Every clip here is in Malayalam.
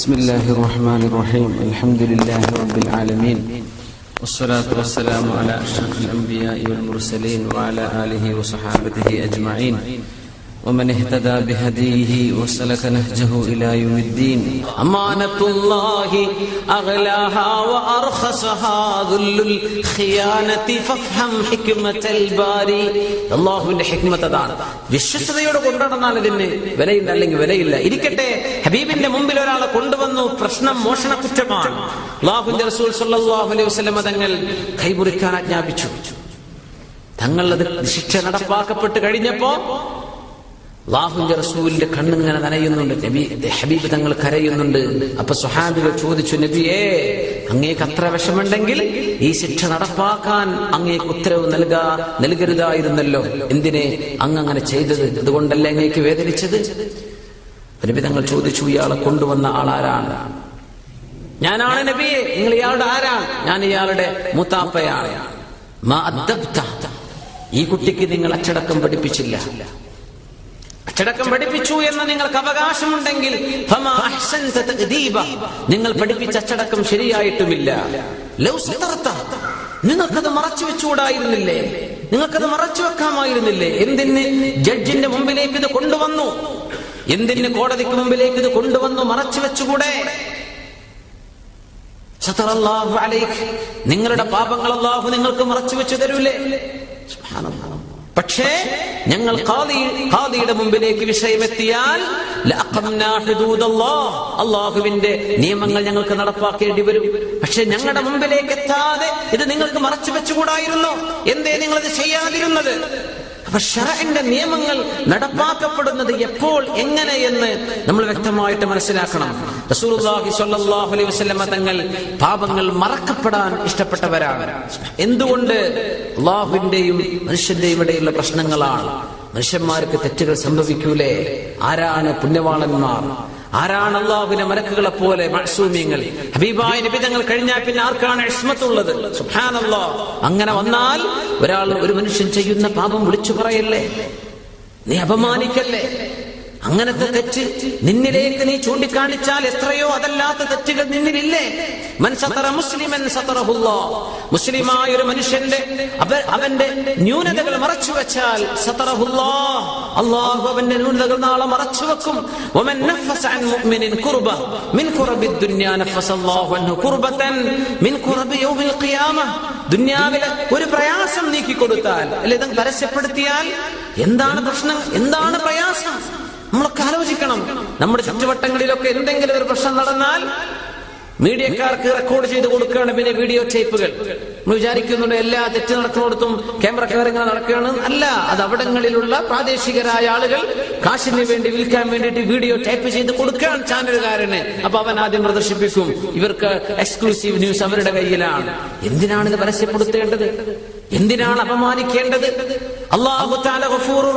بسم الله الرحمن الرحيم. الحمد لله رب العالمين. والصلاة والسلام على أشرف الأنبياء والمرسلين وعلى آله وصحابته أجمعين. ومن اهتدى بهديه وسلك نهجه إلى يوم الدين أمانة الله أغلاها وأرخصها ذل الخيانة فافهم حكمة الباري الله حكمة അതാണ് വിശ്വസതയോടെ കൊണ്ടുനടന്നാൽ ഇതിന് വിലയില്ല അല്ലെങ്കിൽ വിലയില്ല ഇരിക്കട്ടെ ഹബീബിന്റെ മുമ്പിൽ ഒരാളെ കൊണ്ടുവന്നു പ്രശ്നം മോഷണ കുറ്റമാണ് അള്ളാഹുന്റെ റസൂൽ സല്ലല്ലാഹു അലൈഹി വസല്ലമ തങ്ങൾ കൈമുറിക്കാൻ ആജ്ഞാപിച്ചു തങ്ങൾ അത് ശിക്ഷ നടപ്പാക്കപ്പെട്ട് കഴിഞ്ഞപ്പോ അള്ളാഹുന്റെ റസൂലിന്റെ കണ്ണിങ്ങനെ നനയുന്നുണ്ട്. നബി ഹബീബ് തങ്ങൾ കരയുന്നുണ്ട്. അപ്പൊ സുഹാബികൾ ചോദിച്ചു നബിയേ അങ്ങേക്ക് അത്ര വിഷമുണ്ടെങ്കിൽ ഈ ശിക്ഷ നടപ്പാക്കാൻ അങ്ങേക്ക് ഉത്തരവ് നൽകാ. നൽകരുതായിരുന്നല്ലോ. എന്തിനെ അങ്ങ് അങ്ങനെ ചെയ്തത്? അതുകൊണ്ടല്ലേ അങ്ങേക്ക് വേദനിച്ചത്? നബി തങ്ങൾ ചോദിച്ചു ഇയാളെ കൊണ്ടുവന്ന ആളാരാണ്? ഞാനാണ് നബിയെ നിങ്ങൾ ഇയാളുടെ ആരാണ്? ഞാൻ ഇയാളുടെ മൂത്താപ്പയാണ്. ഈ കുട്ടിക്ക് നിങ്ങൾ അച്ചടക്കം പഠിപ്പിച്ചില്ല. അച്ചടക്കം പഠിപ്പിച്ചു എന്ന് നിങ്ങൾക്ക് അവകാശമുണ്ടെങ്കിൽ. നിങ്ങൾ പഠിപ്പിച്ച അച്ചടക്കം ശരിയായിട്ടുമില്ല. നിങ്ങൾക്കത് മറച്ചു വെച്ചുകൂടായിരുന്നില്ലേ നിങ്ങൾക്കത് മറച്ചു വെക്കാമായിരുന്നില്ലേ എന്തിന് ജഡ്ജിന്റെ മുമ്പിലേക്ക് ഇത് കൊണ്ടുവന്നു എന്തിന് കോടതിക്ക് മുമ്പിലേക്ക് ഇത് കൊണ്ടുവന്നു മറച്ചു വെച്ചുകൂടെ. നിങ്ങളുടെ പാപങ്ങൾ അള്ളാഹു നിങ്ങൾക്ക് മറച്ചു വെച്ചു തരൂലേ. പക്ഷേ ഞങ്ങൾ ഖാദി- ഖാദിയുടെ മുമ്പിലേക്ക് വിഷയമെത്തിയാൽ. അള്ളാഹുവിന്റെ നിയമങ്ങൾ ഞങ്ങൾക്ക് നടപ്പാക്കേണ്ടി വരും പക്ഷെ ഞങ്ങളുടെ മുമ്പിലേക്ക് എത്താതെ ഇത് നിങ്ങൾക്ക് മറച്ചു വെച്ചുകൂടായിരുന്നു എന്തേ നിങ്ങളത് ചെയ്യാതിരുന്നത് അപ്പൊ ഷറന്റെ നിയമങ്ങൾ നടപ്പാക്കപ്പെടുന്നത് എപ്പോൾ എങ്ങനെ എന്ന് നമ്മൾ വ്യക്തമായിട്ട് മനസ്സിലാക്കണം. അലൈഹി തങ്ങൾ പാപങ്ങൾ മറക്കപ്പെടാൻ ഇഷ്ടപ്പെട്ടവരാണ്. എന്തുകൊണ്ട്? അള്ളാഹുവിന്റെയും മനുഷ്യന്റെയും ഇടയിലുള്ള പ്രശ്നങ്ങളാണ്. മനുഷ്യന്മാർക്ക് തെറ്റുകൾ സംഭവിക്കൂലേ? ആരാണ് പുണ്യവാളന്മാർ? ആരാണ് അള്ളാഹുവിന്റെ മലക്കുകളെ പോലെ മഅ്സൂമിയങ്ങൾ ഹബീബായ നിബിതങ്ങൾ കഴിഞ്ഞാൽ പിന്നെ ആർക്കാണ് ഇസ്മത്തുള്ളത്? സുഹാനല്ലോ അങ്ങനെ വന്നാൽ ഒരാൾ ഒരു മനുഷ്യൻ ചെയ്യുന്ന പാപം വിളിച്ചു പറയല്ലേ? നീ അപമാനിക്കല്ലേ? അങ്ങനത്തെ തെറ്റ് നിന്നിലേക്ക് നീ ചൂണ്ടിക്കാണിച്ചാൽ എത്രയോ അതല്ലാത്ത തെറ്റുകൾ നിന്നിലില്ലേ മുസ്ലിമായ ഒരു മനുഷ്യന്റെ അവന്റെ ന്യൂനതകൾ മറച്ചു വെച്ചാൽ അള്ളാഹു അവന്റെ ന്യൂനതകൾ നാളെ മറച്ചു വെക്കും. ദുനിയാവിലെ ഒരു പ്രയാസം നീക്കി കൊടുത്താൽ അല്ലെ ഇത് പരസ്യപ്പെടുത്തിയാൽ എന്താണ് പ്രശ്നം? എന്താണ് പ്രയാസം? നമ്മളൊക്കെ ആലോചിക്കണം. നമ്മുടെ ചുറ്റുവട്ടങ്ങളിലൊക്കെ എന്തെങ്കിലും ഒരു പ്രശ്നം നടന്നാൽ മീഡിയക്കാർക്ക് റെക്കോർഡ് ചെയ്ത് കൊടുക്കുകയാണ് പിന്നെ വീഡിയോ ടേപ്പുകൾ നമ്മൾ വിചാരിക്കുന്നുണ്ട് എല്ലാ തെറ്റ് നടക്കുന്നിടത്തും ക്യാമറ ഇങ്ങനെ നടക്കുകയാണ്. അല്ല അത് അവിടങ്ങളിലുള്ള പ്രാദേശികരായ ആളുകൾ കാശിന് വേണ്ടി വിൽക്കാൻ വേണ്ടിയിട്ട് വീഡിയോ ടൈപ്പ് ചെയ്ത് കൊടുക്കുകയാണ് ചാനലുകാരന്. അപ്പൊ അവൻ ആദ്യം പ്രദർശിപ്പിക്കും. ഇവർക്ക് എക്സ്ക്ലൂസീവ് ന്യൂസ് അവരുടെ കയ്യിലാണ്. എന്തിനാണ് ഇത് പരസ്യപ്പെടുത്തേണ്ടത്? എന്തിനാണ് അപമാനിക്കേണ്ടത്? അള്ളാഹു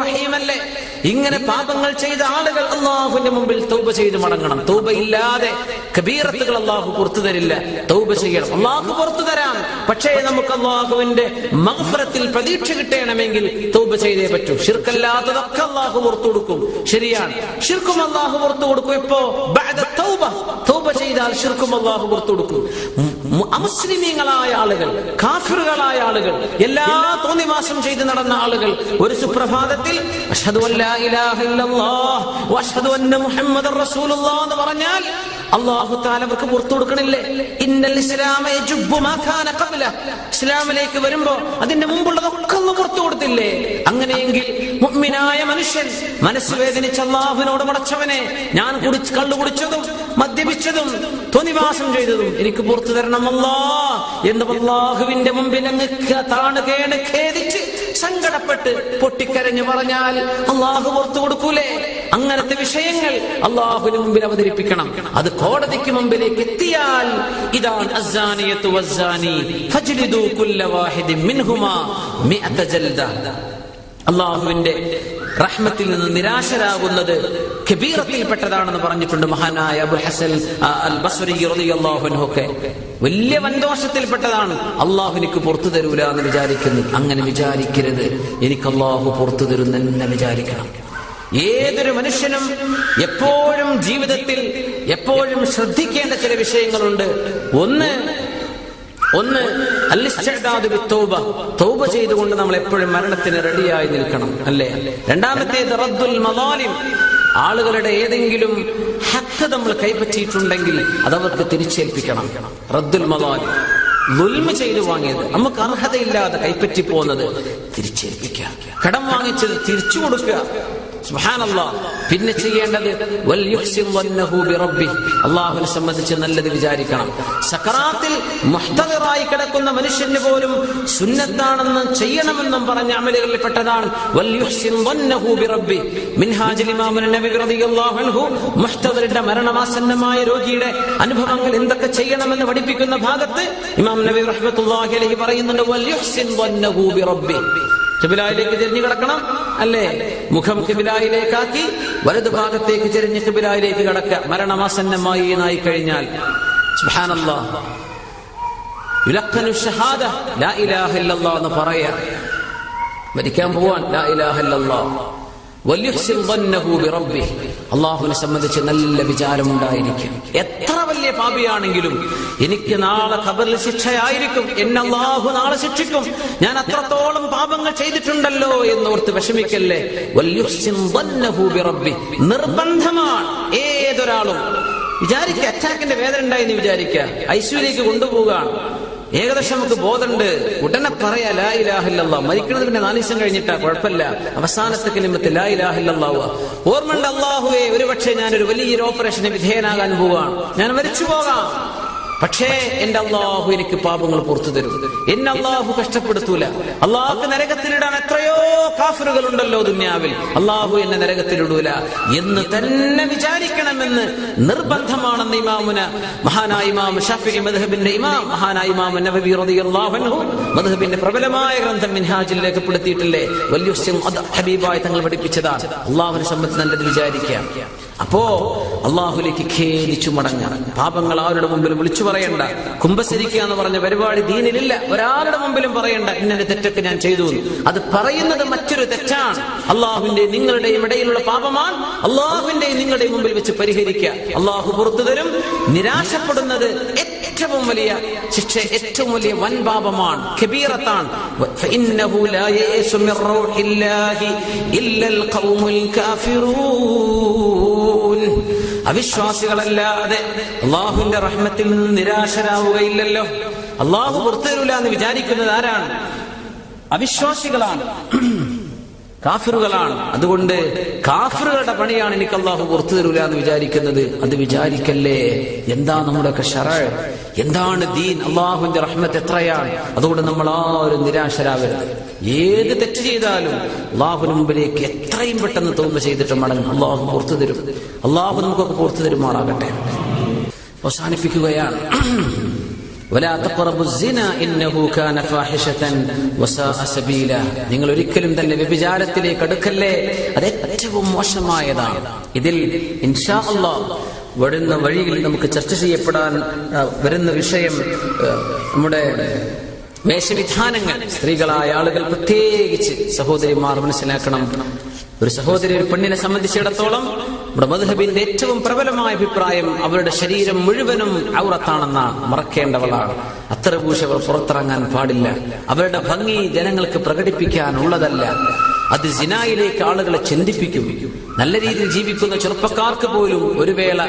റഹീമല്ലേ. ഇങ്ങനെ പാപങ്ങൾ ചെയ്ത ആളുകൾ അള്ളാഹുവിന്റെ മുമ്പിൽ തൗബ ചെയ്ത് മടങ്ങണം. തൗബ ഇല്ലാതെ കബീറത്തുകൾ അള്ളാഹു പുറത്തു തരില്ല. തൗബ ചെയ്യണം. അള്ളാഹു പുറത്തു തരാം. പക്ഷേ നമുക്ക് അള്ളാഹുവിന്റെ മഹഫറത്തിൽ പ്രതീക്ഷ കിട്ടണമെങ്കിൽ തൗബ ചെയ്തേ പറ്റൂ. ഷിർക്കല്ലാത്തതൊക്കെ അള്ളാഹു പുറത്തു കൊടുക്കും. ശരിയാണ്. ഷിർക്കും അള്ളാഹു പുറത്തു കൊടുക്കും. ഇപ്പോ തൗബ. ചെയ്താൽ ഷിർക്കും അള്ളാഹു പുറത്തു കൊടുക്കും. അമുസ്ലിമീങ്ങളായ ആളുകൾ കാഫിറുകളായ ആളുകൾ എല്ലാ തോന്നിവാസം ചെയ്ത് നടന്ന ആളുകൾ ഒരു സുപ്രഭാതത്തിൽ എന്ന് പറഞ്ഞാൽ തആല അവർക്ക് പുറത്തു കൊടുക്കണില്ലേ? ഇന്നൽ ഇസ്ലാമിലേക്ക് വരുമ്പോ അതിന്റെ മുമ്പുള്ളതൊക്കെ ഒന്ന് പുറത്തു കൊടുത്തില്ലേ? അങ്ങനെയെങ്കിൽ മുഅ്മിനായ മനുഷ്യൻ മനസ്സ് വേദനിച്ച അള്ളാഹുവിനോട് മുടച്ചവനെ ഞാൻ കുടിച്ച് കള്ളു കുടിച്ചതും മദ്യപിച്ചതും തൊനിവാസം ചെയ്തതും എനിക്ക് പുറത്തു തരണം അല്ലാ എന്ന് അള്ളാഹുവിന്റെ മുമ്പിൽ അങ്ങ് താണ് കേണ് ഖേദിച്ച് സങ്കടപ്പെട്ട് പൊട്ടിക്കരഞ്ഞു പറഞ്ഞാൽ അള്ളാഹു പുറത്തു കൊടുക്കൂലേ? അങ്ങനത്തെ വിഷയങ്ങൾ അള്ളാഹുവിന് മുമ്പിൽ അവതരിപ്പിക്കണം. അത് കോടതിക്ക് മുമ്പിലേക്ക് എത്തിയാൽ ഇതാണ് അള്ളാഹുവിന്റെ റഹ്മത്തിൽ നിന്ന് നിരാശരാകുന്നത് കബീറത്തിൽപ്പെട്ടതാണെന്ന് പറഞ്ഞിട്ടുണ്ട് മഹാനായ അബു ഹസൻ അൽ ഒക്കെ. വലിയ വൻദോഷത്തിൽപ്പെട്ടതാണ്. അള്ളാഹു എനിക്ക് പുറത്തു തരൂല എന്ന് വിചാരിക്കുന്നു. അങ്ങനെ വിചാരിക്കരുത്. എനിക്ക് അള്ളാഹു പുറത്തു തരുന്ന വിചാരിക്കണം. ഏതൊരു മനുഷ്യനും എപ്പോഴും ജീവിതത്തിൽ എപ്പോഴും ശ്രദ്ധിക്കേണ്ട ചില വിഷയങ്ങളുണ്ട്. ഒന്ന് ഒന്ന് തൗബ ചെയ്തുകൊണ്ട് നമ്മൾ എപ്പോഴും മരണത്തിന് റെഡിയായി നിൽക്കണം അല്ലേ? രണ്ടാമത്തേത് റദ്ദുൽ മദാലിം. ആളുകളുടെ ഏതെങ്കിലും ഹക്ക് നമ്മൾ കൈപ്പറ്റിയിട്ടുണ്ടെങ്കിൽ അതവർക്ക് തിരിച്ചേൽപ്പിക്കണം. റദ്ദുൽ മദാലിം. ദുൽമ ചെയ്തു വാങ്ങിയത്. നമുക്ക് അർഹതയില്ലാതെ കൈപ്പറ്റി പോകുന്നത് തിരിച്ചേൽപ്പിക്കുക. കടം വാങ്ങിച്ചത് തിരിച്ചു കൊടുക്കുക. സുബ്ഹാനല്ലാ. പിന്നെ ചെയ്യേണ്ടത് അള്ളാഹുവിനെ സംബന്ധിച്ച് നല്ലത് വിചാരിക്കണം. സക്കറാത്തിൽ മുഹ്തദിറായി കിടക്കുന്ന മനുഷ്യന് പോലും സുന്നത്താണെന്ന് ചെയ്യണമെന്നും പറഞ്ഞ അമലുകളിൽ പെട്ടതാണ് മരണമാസന്നമായ രോഗിയുടെ അനുഭവങ്ങൾ എന്തൊക്കെ ചെയ്യണമെന്ന് പഠിപ്പിക്കുന്ന ഭാഗത്ത് ഇമാം നബി റഹ്മത്തുള്ളാഹി അലൈഹി പറയുന്നുണ്ട് കിബിലായിലേക്ക് തിരിഞ്ഞു കിടക്കണം അല്ലേ? മുഖം കിബിലായിലേക്കാക്കി വലതു ഭാഗത്തേക്ക് ചെരിഞ്ഞ് കിബിലായിലേക്ക് കിടക്കുക. മരണമാസന്നമായി എന്നായി കഴിഞ്ഞാൽ സുബ്ഹാനല്ലാ. യുലഖനു ഷഹാദ ലാ ഇലാഹ ഇല്ലല്ലാഹ് എന്ന് പറയാ. മരിക്കാൻ പോവാൻ അള്ളാഹുവിനെ സംബന്ധിച്ച് നല്ല വിചാരം ഉണ്ടായിരിക്കും എത്ര വലിയ പാപിയാണെങ്കിലും എനിക്ക് നാളെ കബറിൽ ശിക്ഷയായിരിക്കും. എന്നെ അള്ളാഹു നാളെ ശിക്ഷിക്കും. ഞാൻ അത്രത്തോളം പാപങ്ങൾ ചെയ്തിട്ടുണ്ടല്ലോ എന്നോർത്ത് വിഷമിക്കല്ലേ? നിർബന്ധമാണ് ഏതൊരാളും. വിചാരിക്കുക അറ്റാക്കിന്റെ വേദന ഉണ്ടായി എന്ന് വിചാരിക്കുക. ഐശ്വര്യക്ക് കൊണ്ടുപോവുകയാണ്. ഏകദേശം നമുക്ക് ബോധമുണ്ട്. ഉടനെ പറയാ ലാ ഇലാഹില്ലല്ലാ മരിക്കുന്നത് പിന്നെ നാല് ദിവസം കഴിഞ്ഞിട്ടാ കുഴപ്പമില്ല. അവസാനത്തെ കിലിമത്ത് ലാ ഓർമ്മ ഉണ്ട് അള്ളാഹുവേ ഒരുപക്ഷെ ഞാനൊരു വലിയൊരു ഓപ്പറേഷന് വിധേയനാകാൻ പോവാണ് ഞാൻ മരിച്ചു പോകാം. പക്ഷേ എന്റെ അള്ളാഹു എനിക്ക് പാപങ്ങൾ പുറത്തു തരും. എന്നെ അള്ളാഹു കഷ്ടപ്പെടുത്തൂല. അള്ളാഹു നരകത്തിലിടാൻ എത്രയോ കാഫറുകൾ ഉണ്ടല്ലോ ദുന്യാവിൽ. അള്ളാഹു എന്നെ നരകത്തിലിടൂല. എന്ന് തന്നെ വിചാരിക്കണമെന്ന് നിർബന്ധമാണെന്ന് ഇമാമുന മഹാനായ ഇമാം ഷാഫി മദ്ഹബിന്റെ ഇമാം മഹാനായ ഇമാം നബവി റളിയല്ലാഹു മദ്ഹബിന്റെ പ്രബലമായ ഗ്രന്ഥം മിൻഹാജിൽ രേഖപ്പെടുത്തിയിട്ടില്ലേ? വലിയ ഹബീബായി തങ്ങൾ പഠിപ്പിച്ചതാണ്. അള്ളാഹുവിനെ സംബന്ധിച്ച് നല്ലത് വിചാരിക്കാം അപ്പോ അള്ളാഹുലേക്ക് ഖേദിച്ചു മടങ്ങ പാപങ്ങൾ ആരുടെ മുമ്പിലും വിളിച്ചു പറയണ്ട. കുംഭസരിക്കുക എന്ന് പറഞ്ഞ പരിപാടി ദീനിലില്ല. ഒരാളുടെ മുമ്പിലും പറയണ്ട. ഇന്നലെ തെറ്റൊക്കെ ഞാൻ ചെയ്തു അത് പറയുന്നത് മറ്റൊരു തെറ്റാണ്. അള്ളാഹുവിന്റെ നിങ്ങളുടെയും ഇടയിലുള്ള പാപമാണ്. അള്ളാഹുവിന്റെ നിങ്ങളുടെ മുമ്പിൽ വെച്ച് പരിഹരിക്കുക. അള്ളാഹു പുറത്തു തരും. നിരാശപ്പെടുന്നത് ഏറ്റവും വലിയ ശിക്ഷ ഏറ്റവും വലിയ വൻ പാപമാണ്. കബീറത്താണ്. ഇല്ല അവിശ്വാസികളല്ലാതെ അള്ളാഹുവിന്റെ റഹ്മത്തിൽ നിന്ന് നിരാശരാവുകയില്ലല്ലോ. അള്ളാഹു പുറത്തേരില്ല എന്ന് വിചാരിക്കുന്നത് ആരാണ്? അവിശ്വാസികളാണ്. കാഫിറുകളാണ്. അതുകൊണ്ട് കാഫിറുകളുടെ പണിയാണ് എനിക്ക് അള്ളാഹു പുറത്തു തരൂല എന്ന് വിചാരിക്കുന്നത്. അത് വിചാരിക്കല്ലേ? എന്താ നമ്മുടെയൊക്കെ ഷറ? എന്താണ് ദീൻ? അള്ളാഹുവിന്റെ റഹ്മത്ത് എത്രയാണ്? അതുകൊണ്ട് നമ്മൾ ആരും നിരാശരാവരുത്. ഏത് തെറ്റ് ചെയ്താലും അള്ളാഹുവിന് മുമ്പിലേക്ക് എത്രയും പെട്ടെന്ന് തോമ്പ് ചെയ്തിട്ട് മടങ്ങും അള്ളാഹു പുറത്തു തരും. അള്ളാഹു നമുക്കൊക്കെ പുറത്തു തരുമാറാകട്ടെ. അവസാനിപ്പിക്കുകയാണ്. നിങ്ങൾ ഒരിക്കലും തന്നെ വ്യഭിചാരത്തിലേക്ക് അടുക്കല്ലേ? അത് ഏറ്റവും മോശമായതാണ്. ഇതിൽ ഇൻഷാ അല്ലാഹ് വരുന്ന വഴിയിൽ നമുക്ക് ചർച്ച ചെയ്യപ്പെടാൻ വരുന്ന വിഷയം നമ്മുടെ വേഷവിധാനങ്ങൾ. സ്ത്രീകളായ ആളുകൾ പ്രത്യേകിച്ച് സഹോദരിമാർ മനസ്സിലാക്കണം. ഒരു സഹോദരി ഒരു പെണ്ണിനെ സംബന്ധിച്ചിടത്തോളം നമ്മുടെ മധുഹബിന്റെ ഏറ്റവും പ്രബലമായ അഭിപ്രായം അവരുടെ ശരീരം മുഴുവനും ഔറത്താണെന്നാണ് മറക്കേണ്ടവളാണ്. അത്ര പൂശ അവർ പുറത്തിറങ്ങാൻ പാടില്ല. അവരുടെ ഭംഗി ജനങ്ങൾക്ക് പ്രകടിപ്പിക്കാനുള്ളതല്ല അത് സിനായിലേക്ക് ആളുകളെ ചിന്തിപ്പിക്കും നല്ല രീതിയിൽ ജീവിക്കുന്ന ചെറുപ്പക്കാർക്ക് പോലും ഒരു വേള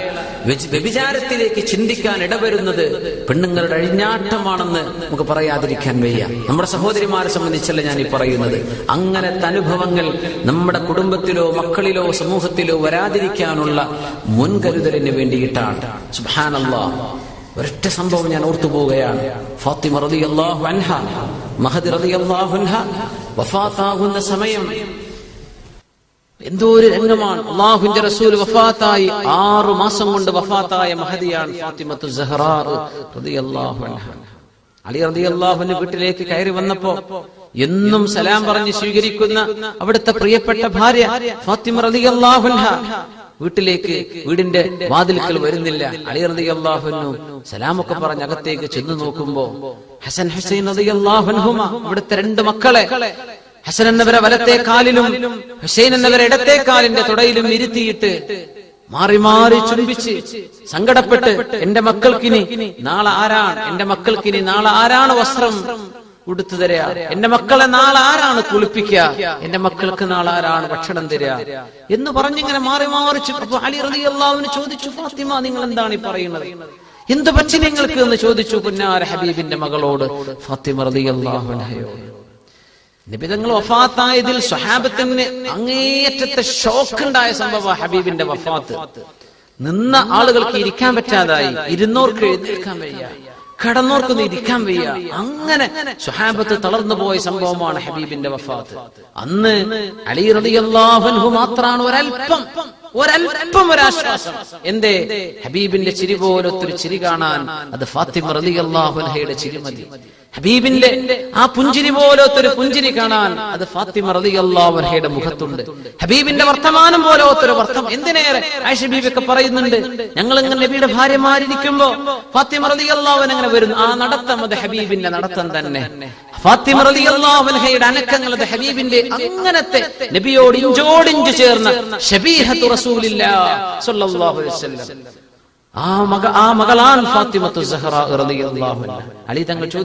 വ്യഭിചാരത്തിലേക്ക് ചിന്തിക്കാൻ ഇടവരുന്നത് പെണ്ണുങ്ങളുടെ അഴിഞ്ഞാട്ടമാണെന്ന് നമുക്ക് പറയാതിരിക്കാൻ വയ്യ. നമ്മുടെ സഹോദരിമാരെ സംബന്ധിച്ചല്ല ഞാൻ ഈ പറയുന്നത്. അങ്ങനത്തെ അനുഭവങ്ങൾ നമ്മുടെ കുടുംബത്തിലോ മക്കളിലോ സമൂഹത്തിലോ വരാതിരിക്കാനുള്ള മുൻകരുതലിന് വേണ്ടിയിട്ടാണ്. സുബ്ഹാനല്ലാ. ഒരൊറ്റ സംഭവം ഞാൻ ഓർത്തു പോവുകയാണ്. ഫാത്തിമ റളിയല്ലാഹു അൻഹ മഹദി റളിയല്ലാഹു അൻഹ വഫാത്താകുന്ന സമയം. എന്തോ ഒരു രംഗമാണ്. അള്ളാഹുന്റെ റസൂൽ വഫാത്തായി. ആറു മാസം കൊണ്ട് വഫാത്തായ മഹതിയാണ് ഫാത്തിമത്തു സഹറാ റളിയല്ലാഹു അൻഹ. അലി റളിയല്ലാഹുവിന്റെ വീട്ടിലേക്ക് കയറി വന്നപ്പോ എന്നും സലാം പറഞ്ഞ് സ്വീകരിക്കുന്ന അവിടുത്തെ പ്രിയപ്പെട്ട ഭാര്യ ഫാത്തിമ റളിയല്ലാഹു അൻഹ. വീട്ടിലേക്ക് വീടിന്റെ വാതിൽക്കൽ വരുന്നില്ല. അലി റളിയല്ലാഹുവിനു സലാമൊക്കെ പറഞ്ഞ് അകത്തേക്ക് ചെന്ന് നോക്കുമ്പോ ഹസൻ ഹുസൈൻ അൻഹുമ അവിടുത്തെ രണ്ട് മക്കളെ ഹസൻ എന്നവരെ വലത്തെ കാലിലും ഹുസൈൻ എന്നവരെ ഇടത്തെ കാലിന്റെ തുടയിലും ഇരുത്തിയിട്ട് മാറി മാറി ചുംബിച്ച് സങ്കടപ്പെട്ട് എന്റെ മക്കൾക്കിനി നാളെ ആരാണ്? എന്റെ മക്കൾക്കിനി നാളെ ആരാണ് വസ്ത്രം? ഉടുത്തു തരിക. എന്റെ മക്കളെ നാളെ ആരാണ് കുളിപ്പിക്കുക? എന്റെ മക്കൾക്ക് നാളെ ആരാണ് ഭക്ഷണം തരിക? എന്ന് പറഞ്ഞിങ്ങനെ മാറി മാറി അലി റതി അള്ളാവിന് ചോദിച്ചു ഫാത്തിമ നിങ്ങൾ എന്താണ് ഈ പറയുന്നത്? എന്ത് പറ്റി നിങ്ങൾക്ക് എന്ന് ചോദിച്ചു പുന്നാര ഹബീബിന്റെ മകളോട് ഫാത്തിമ റതി നിബിതങ്ങൾ വഫാത്തായതിൽ സ്വഹാബത്തിന് അങ്ങേയറ്റത്തെ ഷോക്ക് സംഭവം ഹബീബിന്റെ വഫാത്ത്. നിന്ന ആളുകൾക്ക് ഇരിക്കാൻ പറ്റാതായി. ഇരുന്നോർക്ക് എഴുന്നേൽക്കാൻ വയ്യ. കടന്നോർക്കൊന്നും ഇരിക്കാൻ വയ്യ. അങ്ങനെ സ്വഹാബത്ത് തളർന്നു പോയ സംഭവമാണ് ഹബീബിന്റെ വഫാത്ത്. അന്ന് അലി റളിയല്ലാഹു മാത്രമാണ് ഒരൽപ്പം. ഒരൽപ്പം ഒരാശ്വാസം. എന്തേ? ഹബീബിന്റെ ചിരി പോലൊത്തൊരു ചിരി കാണാൻ അത് ഫാത്തിമ റളിയല്ലാഹു അൻഹയുടെ ചിരി മതി ഹബീബിന്റെ ആ പുഞ്ചിരി പോലത്തൊരു പുഞ്ചിരി കാണാൻ അത് ഫാത്തിമ റളിയല്ലാഹുവർഹയുടെ മുഖത്തുണ്ട്. ഹബീബിന്റെ വർത്തമാനം പോലത്തൊരു വർത്തം. എന്തിനേറെ? ആയിഷ ബീബിയൊക്കെ പറയുന്നുണ്ട് ഞങ്ങൾ ഇങ്ങനെ നബിയുടെ ഭാര്യമാരിയ്ക്കുമ്പോ ഫാത്തിമ റളിയല്ലാഹുവൻ അങ്ങനെ വരുന്നു. ആ നടത്തം അത് ഹബീബിന്റെ നടത്തം തന്നെ. ഫാത്തിമ റളിയല്ലാഹുൻഹയുടെ അനക്കങ്ങൾ അത് ഹബീബിന്റെ അങ്ങനത്തെ നബിയോട് ഇഞ്ചോടിഞ്ച് ചേർന്ന ഷബീഹത്തു റസൂലില്ലാ സ്വല്ലല്ലാഹു അലൈഹി വസല്ലം. ആ മക ആ മകളാണ് ഫാത്തിമത്തു സഹറ റളിയല്ലാഹു അൻഹ. അലി തങ്ങൾ ചോദിച്ചു